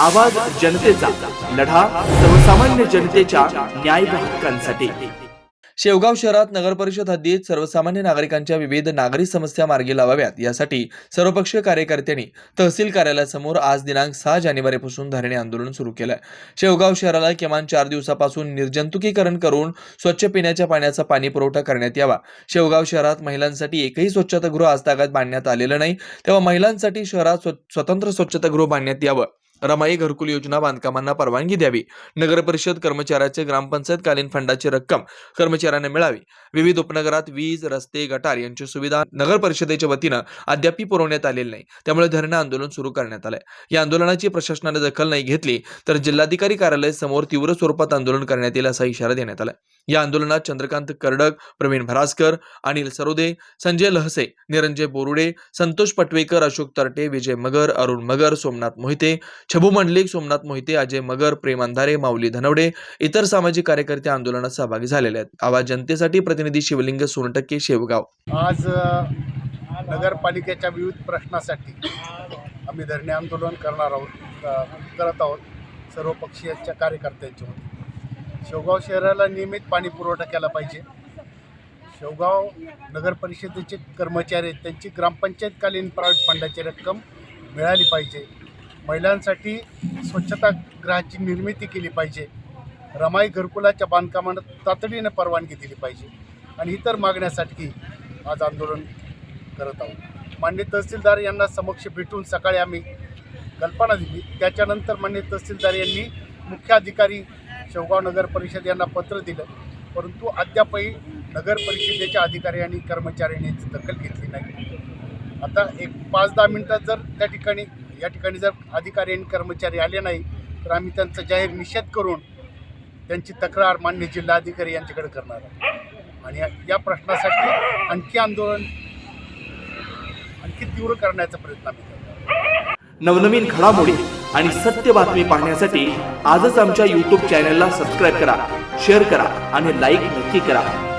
आवाज जनतेचा लढा सर्वसामान्य जनतेच्या न्याय हक्कांसाठी. शेवगाव शहरात नगरपरिषद हद्दीत सर्वसामान्य नागरिकांच्या विविध नागरी समस्या मार्गी लावाव्यात. यासाठी सर्वपक्षीय कार्यकर्त्यांनी तहसील कार्यालयासमोर आज दिनांक सहा जानेवारीपासून धरणे आंदोलन सुरू केलंय. शेवगाव शहराला किमान चार दिवसापासून निर्जंतुकीकरण करून स्वच्छ पिण्याच्या पाण्याचा पाणी पुरवठा करण्यात यावा. शेवगाव शहरात महिलांसाठी एकही स्वच्छतागृह आजतागायत बांधण्यात आलेलं नाही. तेव्हा महिलांसाठी शहरात स्व- स्वतंत्र स्वच्छतागृह बांधण्यात यावं. रमाई घरकुल योजना बांधकामांना परवानगी द्यावी. नगर परिषद कर्मचाऱ्याचे ग्रामपंचायतकालीन फंडाची रक्कम कर्मचाऱ्यांना मिळावी. विविध उपनगरात वीज रस्ते गटार यांची सुविधा नगर परिषदेच्या वतीनं अद्याप पुरवण्यात आलेली नाही. त्यामुळे धरणं आंदोलन सुरू करण्यात आलंय. या आंदोलनाची प्रशासनाने दखल नाही घेतली तर जिल्हाधिकारी कार्यालय समोर तीव्र स्वरूपात आंदोलन करण्यात येईल असा इशारा देण्यात आला या आंदोलनात चंद्रकांत कर्डक प्रवीण भरासकर अनिल सरोदे संजय लहसे निरंजय बोरुडे संतोष पटवेकर अशोक तरटे विजय मगर अरुण मगर सोमनाथ मोहिते छबू मंडलिक सोमनाथ मोहिते अजय मगर प्रेम अंधारे माऊली धनवडे इतर सामाजिक कार्यकर्ते आंदोलनात सहभागी झालेले आहेत. आवाज जनतेसाठी प्रतिनिधी शिवलिंग सोनटक्के शेवगाव. आज नगरपालिकेच्या विविध प्रश्नासाठी आम्ही धरणे आंदोलन करणार आहोत करत आहोत सर्व पक्षीयांच्या कार्यकर्त्यांच्या शेवगाव शहराला नियमित पाणी पुरवठा केला पाहिजे. शेवगाव नगर परिषदेचे कर्मचारी आहेत त्यांची ग्रामपंचायतकालीन प्रायव्हेट फंडाची रक्कम मिळाली पाहिजे. महिलांसाठी स्वच्छतागृहाची निर्मिती केली पाहिजे. रमाई घरकुलाच्या बांधकामांना तातडीनं परवानगी दिली पाहिजे. आणि इतर मागण्यासाठी आज आंदोलन करत आहोत. मान्य तहसीलदार यांना समक्ष भेटून सकाळी आम्ही कल्पना दिली. त्याच्यानंतर मान्य तहसीलदार यांनी मुख्य अधिकारी शेवगाव नगर परिषद यांना पत्र दिलं. परंतु अद्यापही नगर परिषदेच्या अधिकारी आणि कर्मचाऱ्यांनी दखल घेतली नाही. आता एक पाच दहा मिनटात जर त्या ठिकाणी या ठिकाणी जर अधिकारी आणि कर्मचारी आले नाही तर आम्ही त्यांचा जाहीर निषेध करून त्यांची तक्रार मान्य जिल्हाधिकारी यांच्याकडे करणार आहोत. आणि या- प्रश्नासाठी आणखी आंदोलन आणखी तीव्र करण्याचा प्रयत्न आम्ही नवनवीन घडामोडी आणि सत्य बातमी पाहण्यासाठी आजच आमच्या यूट्यूब चॅनलला सबस्क्राईब करा शेअर करा आणि लाईक नक्की करा.